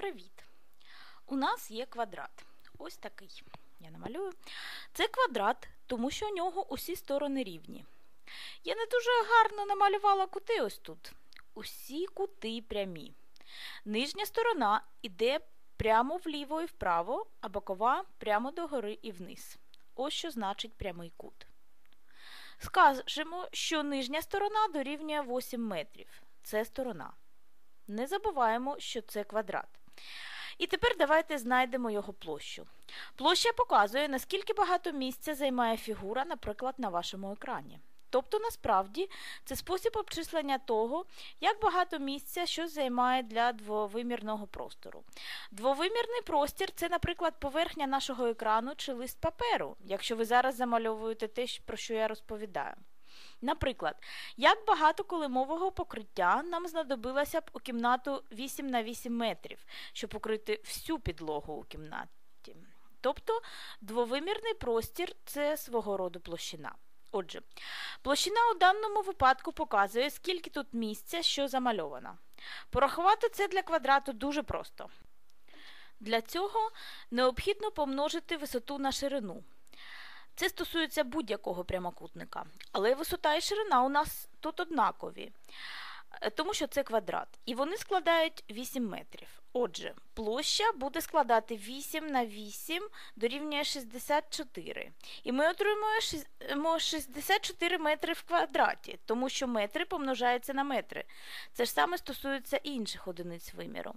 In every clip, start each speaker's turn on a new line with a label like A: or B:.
A: Привіт! У нас є квадрат. Ось такий. Я намалюю. Це квадрат, тому що у нього усі сторони рівні. Я не дуже гарно намалювала кути ось тут. Усі кути прямі. Нижня сторона йде прямо вліво і вправо, а бокова прямо догори і вниз. Ось що значить прямий кут. Скажемо, що нижня сторона дорівнює 8 метрів. Це сторона. Не забуваємо, що це квадрат. І тепер давайте знайдемо його площу. Площа показує, наскільки багато місця займає фігура, наприклад, на вашому екрані. Тобто, насправді, це спосіб обчислення того, як багато місця щось займає для двовимірного простору. Двовимірний простір це, наприклад, поверхня нашого екрану чи лист паперу, якщо ви зараз замальовуєте те, про що я розповідаю. Наприклад, як багато колимового покриття нам знадобилося б у кімнату 8 на 8 метрів, щоб покрити всю підлогу у кімнаті. Тобто двовимірний простір це свого роду площина. Отже, площина у даному випадку показує, скільки тут місця, що замальовано. Порахувати це для квадрату дуже просто. Для цього необхідно помножити висоту на ширину. Це стосується будь-якого прямокутника. Але висота і ширина у нас тут однакові, тому що це квадрат. І вони складають 8 метрів. Отже, площа буде складати 8 на 8 дорівнює 64. І ми отримуємо 64 метри в квадраті, тому що метри помножаються на метри. Це ж саме стосується інших одиниць виміру.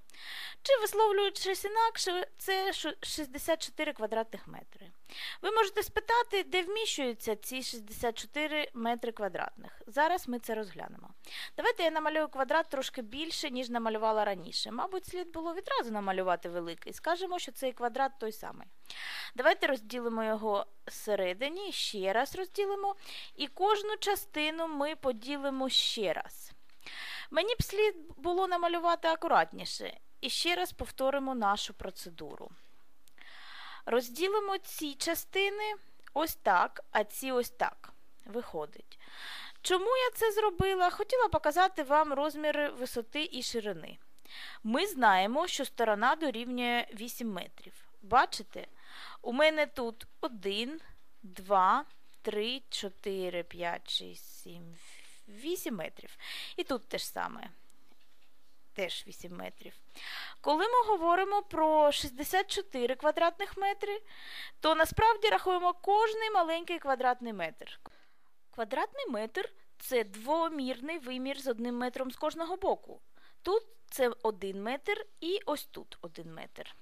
A: Чи висловлюючись інакше, це 64 квадратних метри. Ви можете спитати, де вміщуються ці 64 метри квадратних. Зараз ми це розглянемо. Давайте я намалюю квадрат трошки більше, ніж намалювала раніше. Мабуть, слід було відразу намалювати великий. Скажемо, що цей квадрат той самий. Давайте розділимо його зсередині, ще раз розділимо. І кожну частину ми поділимо ще раз. Мені б слід було намалювати акуратніше. І ще раз повторимо нашу процедуру. Розділимо ці частини ось так, а ці ось так. Виходить. Чому я це зробила? Хотіла показати вам розміри висоти і ширини. Ми знаємо, що сторона дорівнює 8 метрів. Бачите? У мене тут 1, 2, 3, 4, 5, 6, 7, 8 метрів. І тут те ж саме. Теж 8 метрів. Коли ми говоримо про 64 квадратних метри, то насправді рахуємо кожний маленький квадратний метр. Квадратний метр це двомірний вимір з одним метром з кожного боку. Тут це 1 метр і ось тут 1 метр.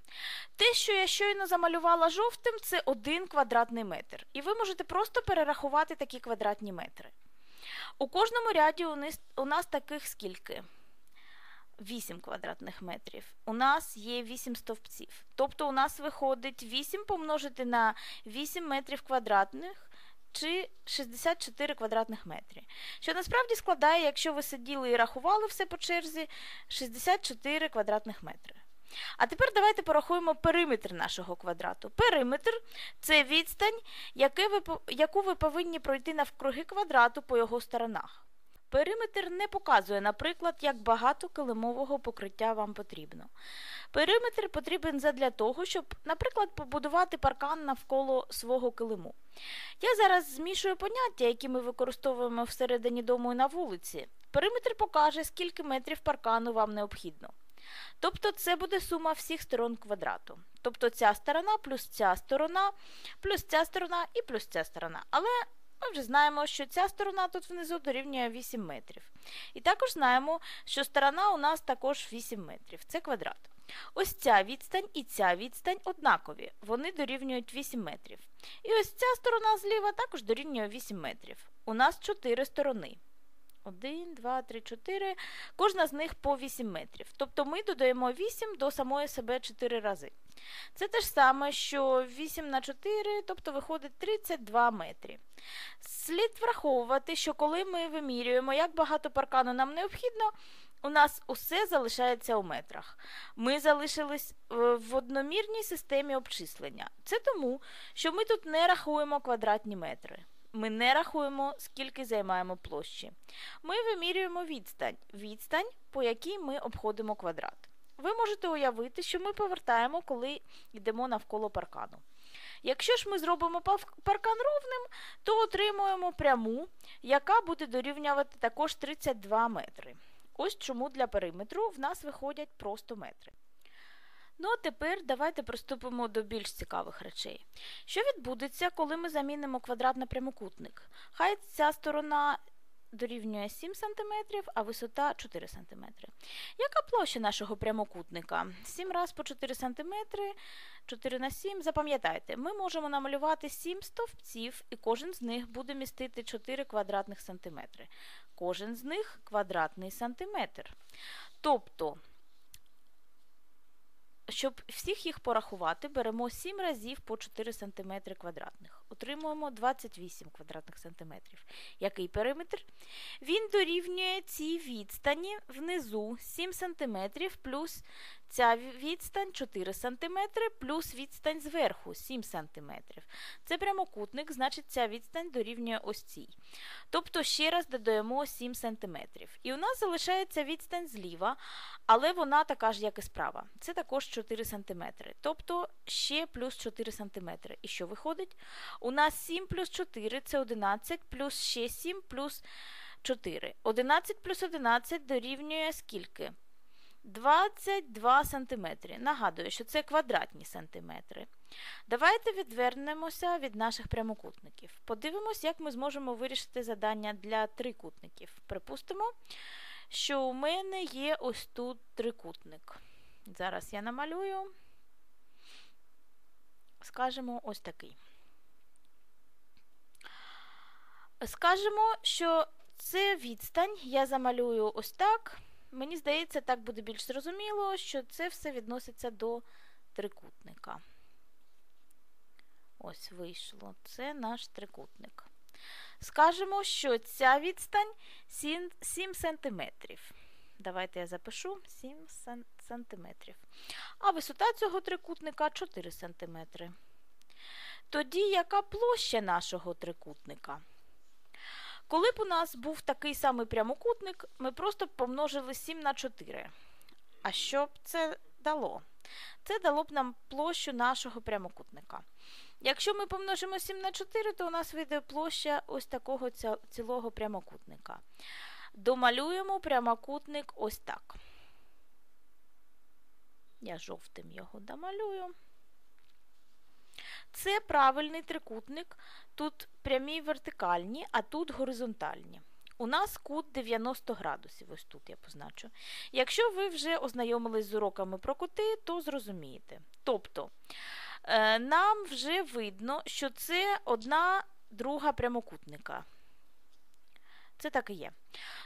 A: Те, що я щойно замалювала жовтим, це 1 квадратний метр. І ви можете просто перерахувати такі квадратні метри. У кожному ряді у нас таких скільки? 8 квадратних метрів. У нас є 8 стовпців. Тобто у нас виходить 8 помножити на 8 метрів квадратних чи 64 квадратних метри. Що насправді складає, якщо ви сиділи і рахували все по черзі, 64 квадратних метри. А тепер давайте порахуємо периметр нашого квадрату. Периметр це відстань, яку ви повинні пройти навкруги квадрату по його сторонах. Периметр не показує, наприклад, як багато килимового покриття вам потрібно. Периметр потрібен задля того, щоб, наприклад, побудувати паркан навколо свого килиму. Я зараз змішую поняття, які ми використовуємо всередині дому і на вулиці. Периметр покаже, скільки метрів паркану вам необхідно. Тобто це буде сума всіх сторон квадрату. Тобто ця сторона плюс ця сторона, плюс ця сторона і плюс ця сторона. Але ми вже знаємо, що ця сторона тут внизу дорівнює 8 метрів. І також знаємо, що сторона у нас також 8 метрів. Це квадрат. Ось ця відстань і ця відстань однакові. Вони дорівнюють 8 метрів. І ось ця сторона зліва також дорівнює 8 метрів. У нас 4 сторони. 1, 2, 3, 4. Кожна з них по 8 метрів. Тобто ми додаємо 8 до самої себе 4 рази. Це те ж саме, що 8 на 4, тобто виходить 32 метри. Слід враховувати, що коли ми вимірюємо, як багато паркану нам необхідно, у нас усе залишається у метрах. Ми залишились е, в одномірній системі обчислення. Це тому, що ми тут не рахуємо квадратні метри. Ми не рахуємо, скільки займаємо площі. Ми вимірюємо відстань, відстань, по якій ми обходимо квадрат. Ви можете уявити, що ми повертаємо, коли йдемо навколо паркану. Якщо ж ми зробимо паркан ровним, то отримуємо пряму, яка буде дорівнювати також 32 метри. Ось чому для периметру в нас виходять просто метри. Ну, а тепер давайте приступимо до більш цікавих речей. Що відбудеться, коли ми замінимо квадрат на прямокутник? Хай ця сторона дорівнює 7 см, а висота 4 см. Яка площа нашого прямокутника? 7 раз по 4 см, 4 на 7. Запам'ятайте, ми можемо намалювати 7 стовпців, і кожен з них буде містити 4 квадратних сантиметри. Кожен з них квадратний сантиметр. Тобто щоб всіх їх порахувати, беремо 7 разів по 4 см квадратних. Отримуємо 28 квадратних сантиметрів. Який периметр? Він дорівнює цій відстані внизу 7 см плюс ця відстань 4 см плюс відстань зверху 7 см. Це прямокутник, значить ця відстань дорівнює ось цій. Тобто ще раз додаємо 7 см. І у нас залишається відстань зліва, але вона така ж, як і справа. Це також 4 см. Тобто ще плюс 4 см. І що виходить? У нас 7 плюс 4 це 11, плюс ще 7 плюс 4. 11 плюс 11 дорівнює скільки? 22 см. Нагадую, що це квадратні сантиметри. Давайте відвернемося від наших прямокутників. Подивимось, як ми зможемо вирішити задання для трикутників. Припустимо, що у мене є ось тут трикутник. Зараз я намалюю, скажемо ось такий. Скажемо, що це відстань, я замалюю ось так. Мені здається, так буде більш зрозуміло, що це все відноситься до трикутника. Ось вийшло. Це наш трикутник. Скажемо, що ця відстань 7 см. Давайте я запишу 7 см. А висота цього трикутника 4 см. Тоді яка площа нашого трикутника? Коли б у нас був такий самий прямокутник, ми просто б помножили 7 на 4. А що б це дало? Це дало б нам площу нашого прямокутника. Якщо ми помножимо 7 на 4, то у нас вийде площа ось такого цілого прямокутника. Домалюємо прямокутник ось так. Я жовтим його домалюю. Це правильний трикутник. Тут прямі вертикальні, а тут горизонтальні. У нас кут 90 градусів, ось тут я позначу. Якщо ви вже ознайомились з уроками про кути, то зрозумієте. Тобто, е, нам вже видно, що це одна друга прямокутника. Це так і є.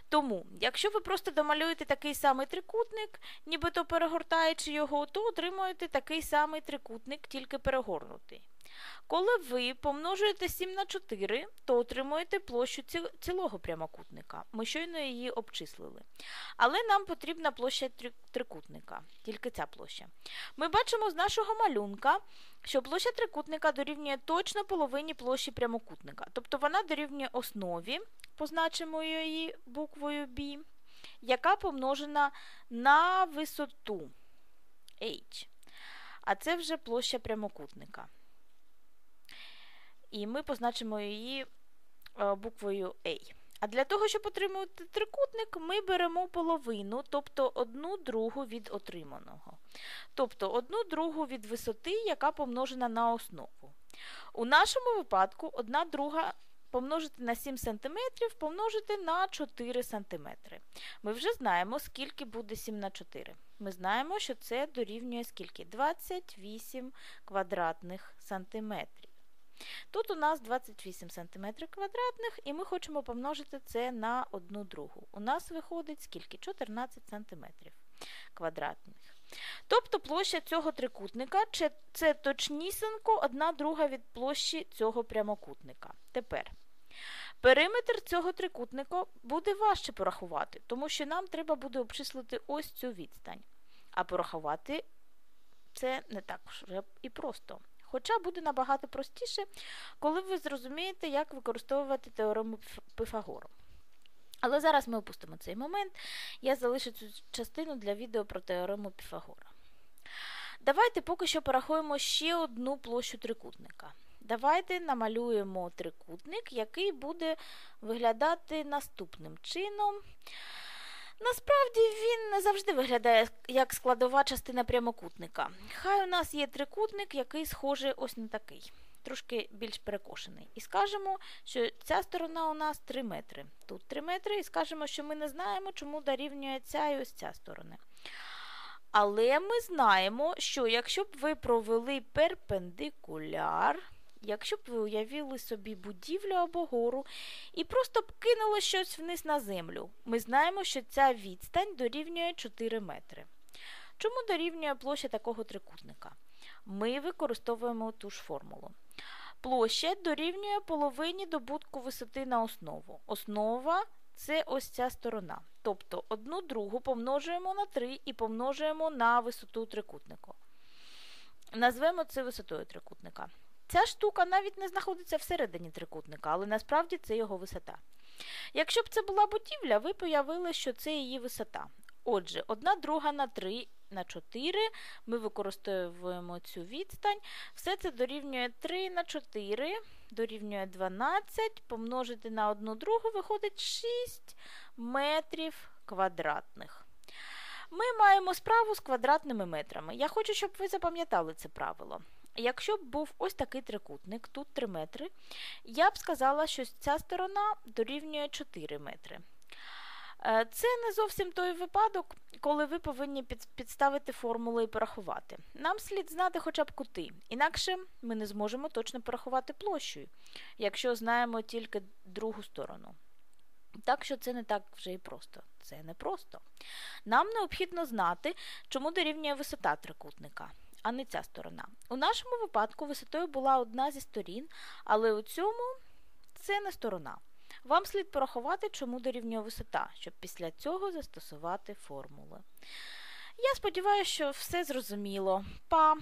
A: Тому, якщо ви просто домалюєте такий самий трикутник, нібито перегортаючи його, то отримуєте такий самий трикутник, тільки перегорнутий. Коли ви помножуєте 7 на 4, то отримуєте площу цілого прямокутника. Ми щойно її обчислили. Але нам потрібна площа трикутника, тільки ця площа. Ми бачимо з нашого малюнка, що площа трикутника дорівнює точно половині площі прямокутника. Тобто вона дорівнює основі, позначимо її буквою B, яка помножена на висоту H. А це вже площа прямокутника. І ми позначимо її е, буквою A. А для того, щоб отримати трикутник, ми беремо половину, тобто одну другу від отриманого. Тобто одну другу від висоти, яка помножена на основу. У нашому випадку одна друга помножити на 7 см, помножити на 4 см. Ми вже знаємо, скільки буде 7 на 4. Ми знаємо, що це дорівнює скільки? 28 квадратних сантиметрів. Тут у нас 28 см квадратних, і ми хочемо помножити це на 1 другу. У нас виходить скільки? 14 см квадратних. Тобто площа цього трикутника це точнісінько 1 друга від площі цього прямокутника. Тепер. Периметр цього трикутника буде важче порахувати, тому що нам треба буде обчислити ось цю відстань. А порахувати це не так вже і просто. Хоча буде набагато простіше, коли ви зрозумієте, як використовувати теорему Пифагора. Але зараз ми опустимо цей момент. Я залишу цю частину для відео про теорему Піфагора. Давайте поки що порахуємо ще одну площу трикутника. Давайте намалюємо трикутник, який буде виглядати наступним чином. Насправді він не завжди виглядає як складова частина прямокутника. Хай у нас є трикутник, який схожий ось на такий, трошки більш перекошений. І скажемо, що ця сторона у нас 3 метри. Тут 3 метри, і скажемо, що ми не знаємо, чому дорівнює ця і ось ця сторона. Але ми знаємо, що якщо б ви провели перпендикуляр, якщо б ви уявили собі будівлю або гору і просто б кинули щось вниз на землю, ми знаємо, що ця відстань дорівнює 4 метри. Чому дорівнює площа такого трикутника? Ми використовуємо ту ж формулу. Площа дорівнює половині добутку висоти на основу. Основа це ось ця сторона. Тобто одну другу помножуємо на 3 і помножуємо на висоту трикутнику. Назвемо це висотою трикутника. Ця штука навіть не знаходиться всередині трикутника, але насправді це його висота. Якщо б це була будівля, ви появили, що це її висота. Отже, 1 друга на 3 на 4 ми використовуємо цю відстань. Все це дорівнює 3 на 4, дорівнює 12, помножити на 1 другу виходить 6 метрів квадратних. Ми маємо справу з квадратними метрами. Я хочу, щоб ви запам'ятали це правило. Якщо б був ось такий трикутник, тут 3 метри, я б сказала, що ця сторона дорівнює 4 метри. Е, це не зовсім той випадок, коли ви повинні підставити формулу і порахувати. Нам слід знати хоча б кути, інакше ми не зможемо точно порахувати площею, якщо знаємо тільки другу сторону. Так що це не так вже і просто. Це не просто. Нам необхідно знати, чому дорівнює висота трикутника, а не ця сторона. У нашому випадку висотою була одна зі сторін, але у цьому це не сторона. Вам слід порахувати, чому дорівнює висота, щоб після цього застосувати формули. Я сподіваюся, що все зрозуміло. Па!